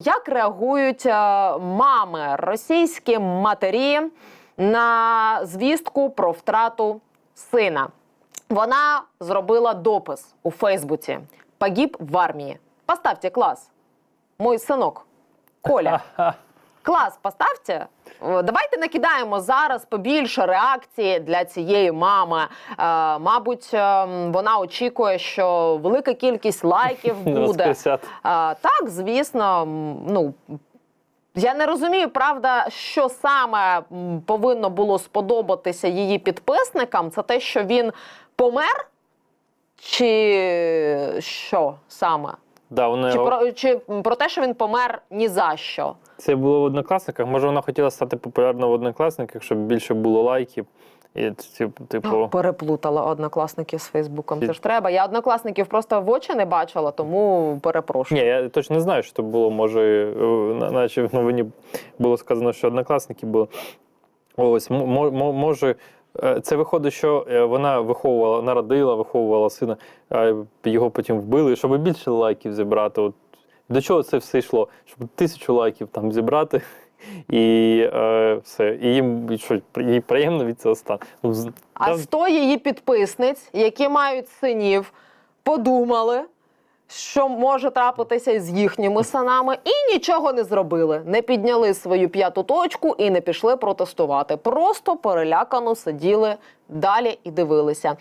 Як реагують е, мами, російські матері на звістку про втрату сина? Вона зробила допис у Фейсбуці. Погиб в армії. Поставте клас. Мой синок. Коля. Клас, поставте. Е, Давайте накидаємо зараз побільше реакції для цієї мами. Е, мабуть, е, вона очікує, що велика кількість лайків буде. А, так, звісно, ну. Я не розумію, правда, що саме повинно було сподобатися її підписникам. Це те, що він помер, чи що саме? Да, вони... Чи про, чи про те, що він помер ні за що? Це було в однокласниках. Може, вона хотіла стати популярною в однокласниках, щоб більше було лайків. І типу, Переплутала однокласників з Фейсбуком. Це ж треба. Я однокласників просто в очі не бачила, тому перепрошую. ні, я точно не знаю, що це було. Може, е, наче в новині було сказано, що однокласники були. Ось, може. Е, Це виходить, що е, вона виховувала, народила, виховувала сина, а його потім вбили, щоб більше лайків зібрати. От до чого це все йшло? Щоб тисячу лайків там зібрати, і е, все. І їм і що, їй приємно від цього стане. Ну, А 100 її підписниць, які мають синів, подумали, що може трапитися з їхніми синами, і нічого не зробили. Не підняли свою п'яту точку і не пішли протестувати. Просто перелякано сиділи далі і дивилися.